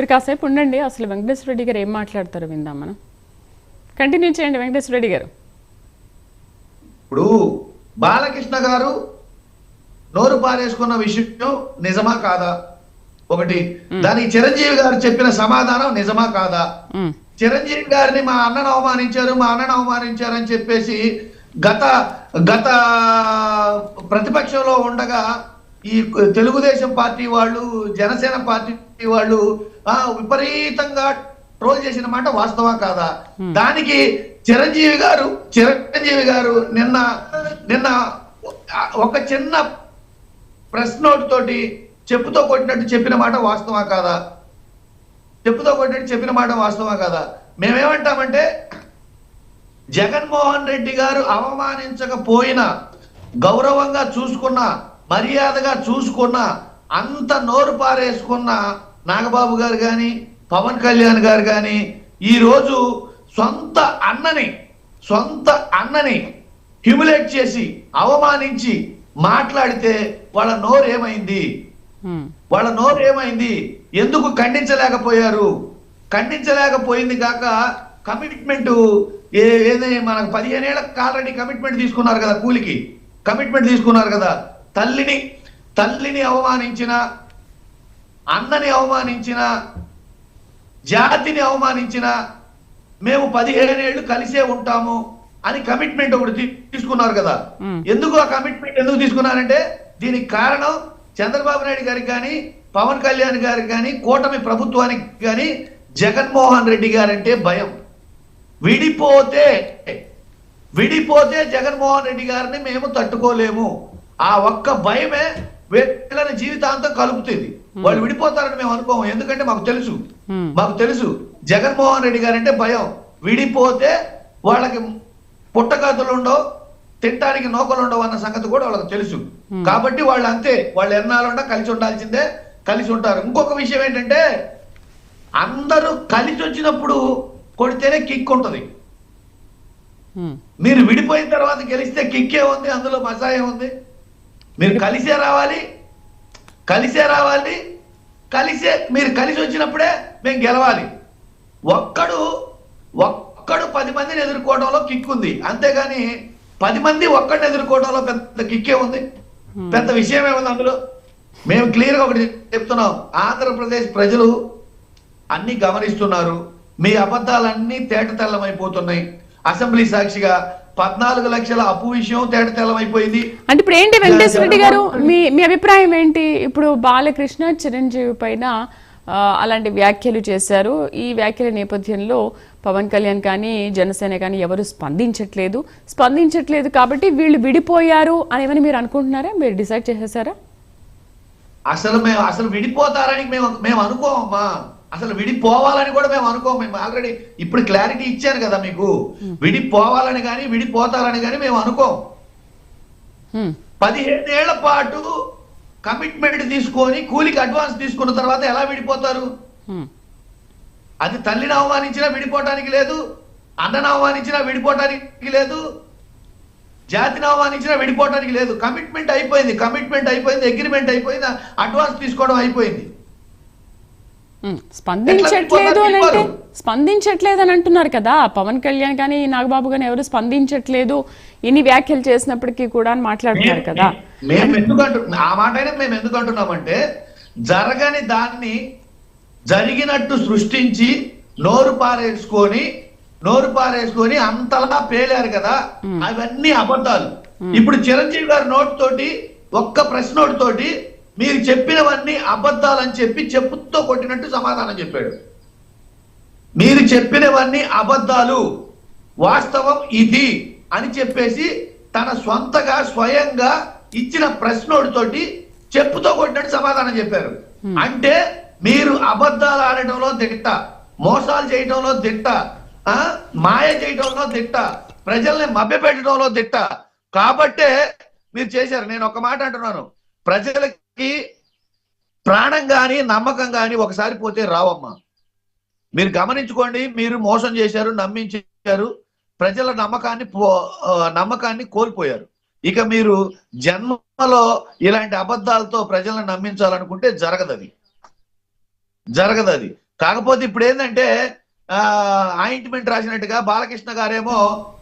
మీరు కాసేపు ఉండండి అసలు వెంకటేశ్వర రెడ్డి గారు ఏం మాట్లాడతారో విందాం మనం. కంటిన్యూ చేయండి వెంకటేశ్వర రెడ్డి గారు. ఇప్పుడు బాలకృష్ణ గారు నోరు పారేసుకున్న విషయం నిజమా కాదా? ఒకటి దానికి చిరంజీవి గారు చెప్పిన సమాధానం నిజమా కాదా? చిరంజీవి గారిని మా అన్నను అవమానించారు మా అన్నను అవమానించారు అని చెప్పేసి గత గత ప్రతిపక్షంలో ఉండగా ఈ తెలుగుదేశం పార్టీ వాళ్ళు జనసేన పార్టీ వాళ్ళు విపరీతంగా ట్రోల్ చేసిన మాట వాస్తవా కాదా? దానికి చిరంజీవి గారు చిరంజీవి గారు నిన్న నిన్న ఒక చిన్న ప్రెస్ నోట్ తోటి చెప్పుతో కొట్టినట్టు చెప్పిన మాట వాస్తవా కాదా? చెప్పుతో కొట్టినట్టు చెప్పిన మాట వాస్తవా కాదా? మేమేమంటామంటే జగన్మోహన్ రెడ్డి గారు అవమానించకపోయినా గౌరవంగా చూసుకున్న మర్యాదగా చూసుకున్న అంత నోరు పారేసుకున్న నాగబాబు గారు కానీ పవన్ కళ్యాణ్ గారు కానీ ఈరోజు సొంత అన్నని సొంత అన్నని హ్యూమిలేట్ చేసి అవమానించి మాట్లాడితే వాళ్ళ నోరు ఏమైంది? వాళ్ళ నోరు ఏమైంది? ఎందుకు ఖండించలేకపోయారు? ఖండించలేకపోయింది కాక కమిట్మెంట్ ఏది మనకు పదిహేనేళ్ళకి ఆల్రెడీ కమిట్మెంట్ తీసుకున్నారు కదా కూలికి. కమిట్మెంట్ తీసుకున్నారు కదా. తల్లిని తల్లిని అవమానించిన అన్నని అవమానించిన జాతిని అవమానించిన మేము పదిహేనేళ్ళు కలిసే ఉంటాము అని కమిట్మెంట్ ఒకటి తీసుకున్నారు కదా. ఎందుకు ఆ కమిట్మెంట్ ఎందుకు తీసుకున్నారంటే దీనికి కారణం చంద్రబాబు నాయుడు గారికి కానీ పవన్ కళ్యాణ్ గారికి కానీ కూటమి ప్రభుత్వానికి కానీ జగన్మోహన్ రెడ్డి గారంటే భయం. విడిపోతే విడిపోతే జగన్మోహన్ రెడ్డి గారిని మేము తట్టుకోలేము. ఆ ఒక్క భయమే వీళ్ళని జీవితాంతం కలుపుతుంది వాళ్ళు విడిపోతారని మేము అనుకోము. ఎందుకంటే మాకు తెలుసు. Hmm. మాకు తెలుసు. జగన్మోహన్ రెడ్డి గారంటే భయం. విడిపోతే వాళ్ళకి పుట్టగతులు ఉండవు తినడానికి నౌకలు ఉండవు అన్న సంగతి కూడా వాళ్ళకి తెలుసు. కాబట్టి వాళ్ళు అంతే. వాళ్ళు ఎన్నాళ్ళుండా కలిసి ఉండాల్సిందే కలిసి ఉంటారు. ఇంకొక విషయం ఏంటంటే అందరూ కలిసి వచ్చినప్పుడు కొడితేనే కిక్ ఉంటది. మీరు విడిపోయిన తర్వాత గెలిస్తే కిక్కే ఉంది అందులో మజాయే ఉంది. మీరు కలిసే రావాలి కలిసే రావాలి కలిసే మీరు కలిసి వచ్చినప్పుడే మేము గెలవాలి. ఒక్కడు ఒక్కడు పది మందిని ఎదుర్కోవడంలో కిక్ ఉంది. అంతేగాని పది మంది ఒక్కడిని ఎదుర్కోవడంలో పెద్ద కిక్కే ఉంది. పెద్ద విషయమే ఉంది అందులో? మేము క్లియర్గా ఒకటి చెప్తున్నాం. ఆంధ్రప్రదేశ్ ప్రజలు అన్ని గమనిస్తున్నారు. మీ అబద్ధాలన్నీ తేటతెల్లమైపోతున్నాయి అసెంబ్లీ సాక్షిగా పద్నాలుగు లక్షల అప్పు విషయం తేటతెల్లమైపోయింది. అంటే ఇప్పుడు ఏంటి వెంకటేశ్వర రెడ్డి గారు? మీ మీ అభిప్రాయం ఏంటి? ఇప్పుడు బాలకృష్ణ చిరంజీవి పైన అలాంటి వ్యాఖ్యలు చేశారు. ఈ వ్యాఖ్యల నేపథ్యంలో పవన్ కళ్యాణ్ కానీ జనసేన కానీ ఎవరు స్పందించట్లేదు. స్పందించట్లేదు కాబట్టి వీళ్ళు విడిపోయారు అని ఏమని మీరు అనుకుంటున్నారా? మీరు డిసైడ్ చేసేసారా? అసలు మేము అసలు విడిపోతారని మేము మేము అనుకోమమ్మా. అసలు విడిపోవాలని కూడా మేము అనుకోము. మేము ఆల్రెడీ ఇప్పుడు క్లారిటీ ఇచ్చాను కదా మీకు. విడిపోవాలని కానీ విడిపోతారని కానీ మేము అనుకోం హ్మ్, పదిహేనేళ్ళ పాటు కమిట్మెంట్ తీసుకొని కూలికి అడ్వాన్స్ తీసుకున్న తర్వాత ఎలా విడిపోతారు? హ్మ్, అది తల్లిని అవమానించినా విడిపోవటానికి లేదు అన్నను అవమానించినా విడిపోవటానికి లేదు జాతిని అవమానించినా విడిపోవటానికి లేదు. కమిట్మెంట్ అయిపోయింది కమిట్మెంట్ అయిపోయింది అగ్రిమెంట్ అయిపోయింది అడ్వాన్స్ తీసుకోవడం అయిపోయింది. స్పందించట్లేదు అని అంటే స్పందించట్లేదు అని అంటున్నారు కదా. పవన్ కళ్యాణ్ కానీ నాగబాబు కానీ ఎవరు స్పందించట్లేదు. ఇన్ని వ్యాఖ్యలు చేసినప్పటికీ కూడా అని మాట్లాడుతున్నారు కదా. మేము ఎందుకు అంటు ఆ మాట మేము ఎందుకు అంటున్నామంటే జరగని దాన్ని జరిగినట్టు సృష్టించి నోరు పారేసుకొని నోరు పారేసుకొని అంతలా పేలారు కదా. అవన్నీ అబద్ధాలు. ఇప్పుడు చిరంజీవి గారి నోట్ తోటి ఒక్క ప్రెస్ నోట్ తోటి మీరు చెప్పినవన్నీ అబద్ధాలని చెప్పి చెప్పుతో కొట్టినట్టు సమాధానం చెప్పాడు. మీరు చెప్పినవన్నీ అబద్ధాలు. వాస్తవం ఇది అని చెప్పేసి తన స్వంతగా స్వయంగా ఇచ్చిన ప్రశ్నోడి తోటి చెప్పుతో కొట్టినట్టు సమాధానం చెప్పారు. అంటే మీరు అబద్ధాలు ఆడటంలో దిట్ట మోసాలు చేయటంలో దిట్ట ఆ మాయ చేయటంలో దిట్ట ప్రజల్ని మభ్యపెట్టడంలో దిట్ట. కాబట్టే మీరు చేశారు. నేను ఒక మాట అంటున్నాను. ప్రజలకి ప్రాణం గాని నమ్మకం గాని ఒకసారి పోతే రావమ్మా. మీరు గమనించుకోండి మీరు మోసం చేశారు నమ్మించారు ప్రజల నమ్మకాన్ని పో- నమ్మకాన్ని కోల్పోయారు. ఇక మీరు జన్మలో ఇలాంటి అబద్ధాలతో ప్రజలను నమ్మించాలనుకుంటే జరగదది. జరగదది. కాకపోతే ఇప్పుడు ఏంటంటే ఆయింట్మెంట్ రాసినట్టుగా బాలకృష్ణ గారేమో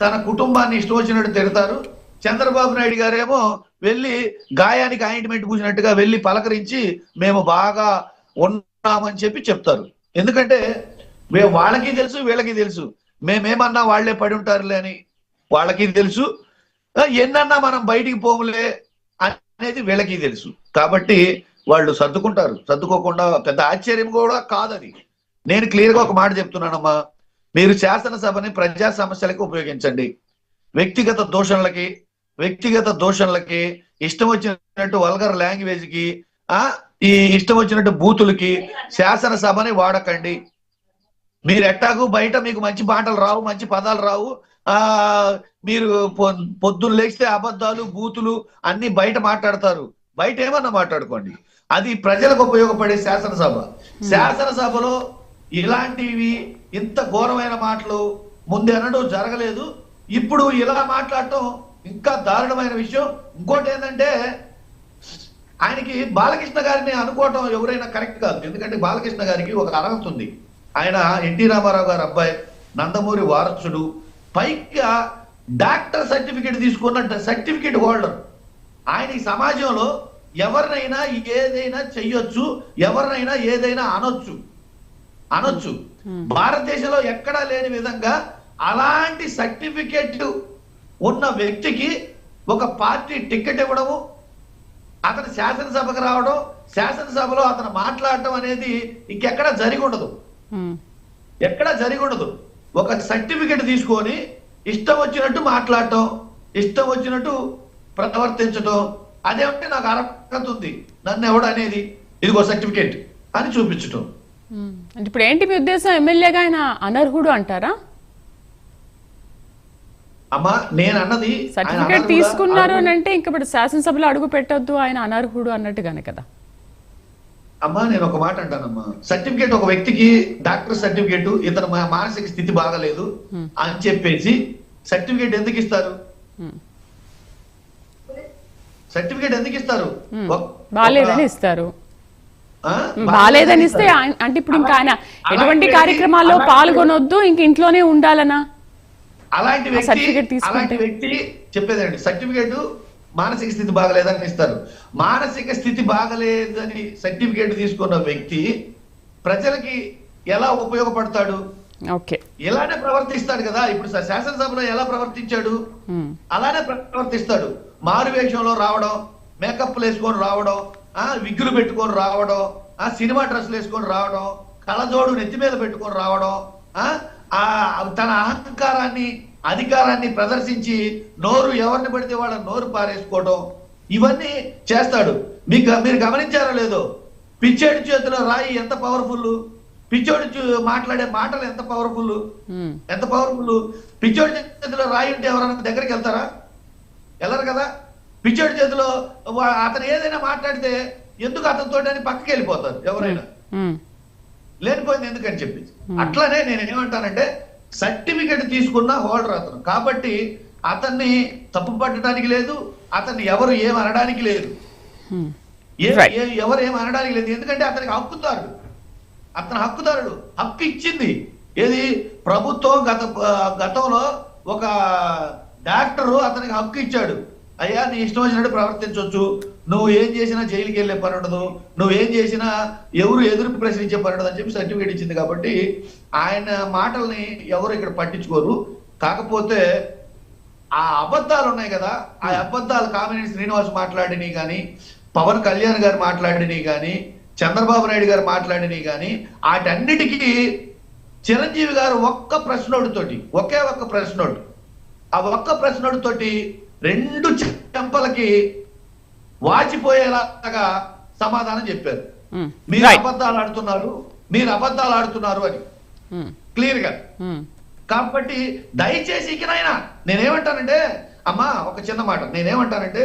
తన కుటుంబాన్ని ఇష్టం వచ్చినట్టు తిడతారు. చంద్రబాబు నాయుడు గారేమో వెళ్ళి గాయానికి ఆయింట్మెంట్ పూసినట్టుగా వెళ్ళి పలకరించి మేము బాగా ఉన్నామని చెప్పి చెప్తారు. ఎందుకంటే మేము వాళ్ళకి తెలుసు వీళ్ళకి తెలుసు. మేమేమన్నా వాళ్ళే పడి ఉంటారులే అని వాళ్ళకి తెలుసు. ఎన్నన్నా మనం బయటికి పోములే అనేది వీళ్ళకి తెలుసు. కాబట్టి వాళ్ళు సర్దుకుంటారు. సర్దుకోకుండా పెద్ద ఆశ్చర్యం కూడా కాదది. నేను క్లియర్గా ఒక మాట చెప్తున్నానమ్మా. మీరు శాసనసభని ప్రజా సమస్యలకు ఉపయోగించండి. వ్యక్తిగత దోషణలకి వ్యక్తిగత దోషణలకి ఇష్టం వచ్చినట్టు వల్గర్ లాంగ్వేజ్కి ఆ ఈ ఇష్టం వచ్చినట్టు బూతులకి శాసనసభని వాడకండి. మీరు ఎట్టాగు బయట మీకు మంచి మాటలు రావు మంచి పదాలు రావు. ఆ మీరు పొద్దున్న లేస్తే అబద్ధాలు బూతులు అన్ని బయట మాట్లాడతారు. బయట ఏమన్నా మాట్లాడుకోండి. అది ప్రజలకు ఉపయోగపడే శాసనసభ శాసనసభలో ఇలాంటివి ఇంత ఘోరమైన మాటలు ముందెన్నడూ జరగలేదు. ఇప్పుడు ఇలా మాట్లాడటం ఇంకా దారుణమైన విషయం. ఇంకోటి ఏంటంటే ఆయనకి బాలకృష్ణ గారిని అనుకోవటం ఎవరైనా కరెక్ట్ కాదు. ఎందుకంటే బాలకృష్ణ గారికి ఒక అర్హత ఉంది. ఆయన ఎన్టీ రామారావు గారు అబ్బాయి నందమూరి వారసుడు పైగా డాక్టర్ సర్టిఫికేట్ తీసుకున్న సర్టిఫికేట్ హోల్డర్. ఆయన ఈ సమాజంలో ఎవరినైనా ఏదైనా చెయ్యొచ్చు ఎవరినైనా ఏదైనా అనొచ్చు. అనొచ్చు. భారతదేశంలో ఎక్కడా లేని విధంగా అలాంటి సర్టిఫికేట్ ఉన్న వ్యక్తికి ఒక పార్టీ టికెట్ ఇవ్వడము అతను శాసనసభకు రావడం శాసనసభలో అతను మాట్లాడటం అనేది ఇంకెక్కడ జరిగి ఉండదు ఎక్కడ జరిగి ఉండదు ఒక సర్టిఫికెట్ తీసుకొని ఇష్టం వచ్చినట్టు మాట్లాడటం ఇష్టం వచ్చినట్టు ప్రవర్తించటం అదేమంటే నాకు అర్హత ఉంది. నన్ను ఎవడు అనేది ఇదిగో సర్టిఫికేట్ అని చూపించటం. ఇప్పుడు ఏంటి మీ ఉద్దేశం? ఎమ్మెల్యేగా ఆయన అనర్హుడు అంటారా? అమ్మా నేను అన్నది సర్టిఫికేట్ తీసుకున్నారు అని. అంటే ఇంక ఇప్పుడు శాసనసభలో అడుగు పెట్టొద్దు ఆయన అనర్హుడు అన్నట్టుగానే కదా. అమ్మా నేను ఒక మాట అంటానమ్మా. సర్టిఫికేట్ ఒక వ్యక్తికి డాక్టర్ సర్టిఫికేట్ ఇతను మానసిక స్థితి బాగలేదు అని చెప్పేసి సర్టిఫికేట్ ఎందుకు ఇస్తారు? సర్టిఫికేట్ ఎందుకు ఇస్తారు? ఒక- ఇస్తారు. ఆ? బాలేదని ఇస్తే అంటే ఇప్పుడు ఇంకా ఆయన ఎటువంటి కార్యక్రమాల్లో పాల్గొనొద్దు ఇంక ఇంట్లోనే ఉండాలనా? అలాంటి వ్యక్తి? అలాంటి వ్యక్తి చెప్పేదండి సర్టిఫికేట్ మానసిక స్థితి బాగలేదని ఇస్తారు మానసిక స్థితి బాగలేదని సర్టిఫికేట్ తీసుకున్న వ్యక్తి ప్రజలకి ఎలా ఉపయోగపడతాడు? ఓకే. ఇలానే ప్రవర్తిస్తాడు కదా ఇప్పుడు శాసనసభలో ఎలా ప్రవర్తించాడు? అలానే ప్రవర్తిస్తాడు. మారు వేషంలో రావడం మేకప్ వేసుకొని రావడం ఆ విగ్గులు పెట్టుకొని రావడం ఆ సినిమా డ్రెస్సులు వేసుకొని రావడం కళ్ళజోడు నెత్తి మీద పెట్టుకొని రావడం ఆ ఆ తన అహంకారాన్ని అధికారాన్ని ప్రదర్శించి నోరు ఎవరిని పడితే వాళ్ళ నోరు పారేసుకోవడం ఇవన్నీ చేస్తాడు. మీకు మీరు గమనించారో లేదో? పిచ్చేడి చేతిలో రాయి ఎంత పవర్ఫుల్ పిచ్చోడి మాట్లాడే మాటలు ఎంత పవర్ఫుల్ ఎంత పవర్ఫుల్ పిచ్చోడి చేతిలో రాయి ఉంటే ఎవరైనా దగ్గరికి వెళ్తారా? వెళ్ళరు కదా? పిచ్చోడి చేతిలో అతను ఏదైనా మాట్లాడితే ఎందుకు అతనితో అని పక్కకి వెళ్ళిపోతారు ఎవరైనా? లేనిపోయింది ఎందుకని చెప్పి. అట్లానే నేను ఏమంటానంటే సర్టిఫికెట్ తీసుకున్న హోల్డర్ అతను. కాబట్టి అతన్ని తప్పు పట్టడానికి లేదు అతన్ని ఎవరు ఏం అనడానికి లేదు. ఏ- ఎవరు ఏం అనడానికి లేదు. ఎందుకంటే అతనికి హక్కుదారుడు. అతను హక్కుదారుడు. హక్కు ఇచ్చింది. ఏది? ప్రభుత్వం గత గతంలో ఒక డాక్టరు అతనికి హక్కు ఇచ్చాడు. అయ్యా నీ ఇష్టం వచ్చినట్టు ప్రవర్తించవచ్చు నువ్వు ఏం చేసినా జైలుకి వెళ్ళే పని ఉండదు. నువ్వు ఏం చేసినా ఎవరు ఎదురు ప్రశ్నించే పని ఉండదు అని చెప్పి సర్టిఫికేట్ ఇచ్చింది కాబట్టి ఆయన మాటల్ని ఎవరు ఇక్కడ పట్టించుకోరు. కాకపోతే ఆ అబద్ధాలు ఉన్నాయి కదా ఆ అబద్ధాలు కామినేని శ్రీనివాస్ మాట్లాడినవి కానీ పవన్ కళ్యాణ్ గారు మాట్లాడినవి కానీ చంద్రబాబు నాయుడు గారు మాట్లాడినవి కానీ వాటన్నిటికీ చిరంజీవి గారు ఒక్క ప్రశ్నోడితోటి ఒకే ఒక్క ప్రశ్నోడు. ఆ ఒక్క ప్రశ్నోడితోటి రెండు చెంపలకి వాచిపోయేలాగా సమాధానం చెప్పారు. మీరు అబద్ధాలు ఆడుతున్నారు మీరు అబద్ధాలు ఆడుతున్నారు అని. క్లియర్గా కాబట్టి దయచేసి ఇకనైనా నేనేమంటానంటే అమ్మా ఒక చిన్న మాట. నేనేమంటానంటే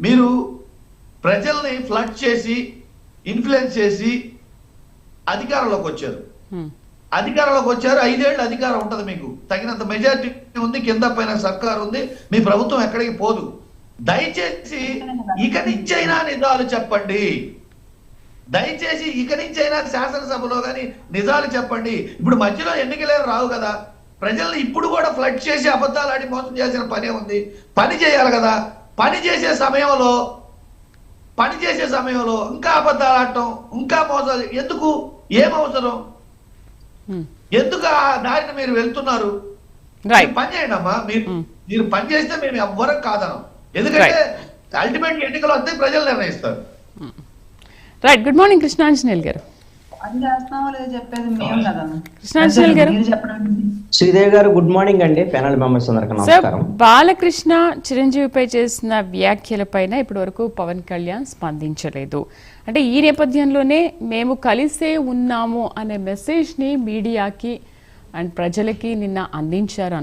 మీరు ప్రజల్ని ఫ్లడ్ చేసి ఇన్ఫ్లుయెన్స్ చేసి అధికారంలోకి వచ్చారు. అధికారంలోకి వచ్చారు. ఐదేళ్ళు అధికారం ఉంటుంది మీకు. తగినంత మెజార్టీ ఉంది కింద పైన సర్కార్ ఉంది. మీ ప్రభుత్వం ఎక్కడికి పోదు. దయచేసి ఇక నుంచైనా నిజాలు చెప్పండి. దయచేసి ఇక నుంచి అయినా శాసనసభలో కానీ నిజాలు చెప్పండి. ఇప్పుడు మధ్యలో ఎన్నికలే రావు కదా. ప్రజల్ని ఇప్పుడు కూడా ఫ్లడ్ చేసి అబద్ధాలు ఆడి మోసం చేసిన పనే ఉంది. పని చేయాలి కదా. పని చేసే సమయంలో పని చేసే సమయంలో ఇంకా అబద్ధాలు ఆడటం ఇంకా మోసాలు. ఎందుకు? ఏం అవసరం? ఎందుకు ఆ దారిని మీరు వెళ్తున్నారు? పని చేయండి అమ్మా. మీరు మీరు పని చేస్తే మేము ఎవ్వరం కాదనం. ఎందుకంటే అల్టిమేట్ ఎన్నికలు వస్తే ప్రజలు నిర్ణయిస్తారు. రైట్ గుడ్ మార్నింగ్ కృష్ణాంజనేయులు గారు. కృష్ణాంజనేయులు గారు. మీరు చెప్పడం ఏంటి? శ్రీదేవి గారు గుడ్ మార్నింగ్ అండి. ప్యానల్ మెంబర్స్ అందరికీ సార్ నమస్కారం. బాలకృష్ణ చిరంజీవిపై చేసిన వ్యాఖ్యలపైన ఇప్పటి వరకు పవన్ కళ్యాణ్ స్పందించలేదు. అంటే ఈ నేపథ్యంలోనే మేము కలిసే ఉన్నాము అనే మెసేజ్ని మీడియాకి అండ్ ప్రజలకి నిన్న అందించారు అనుకో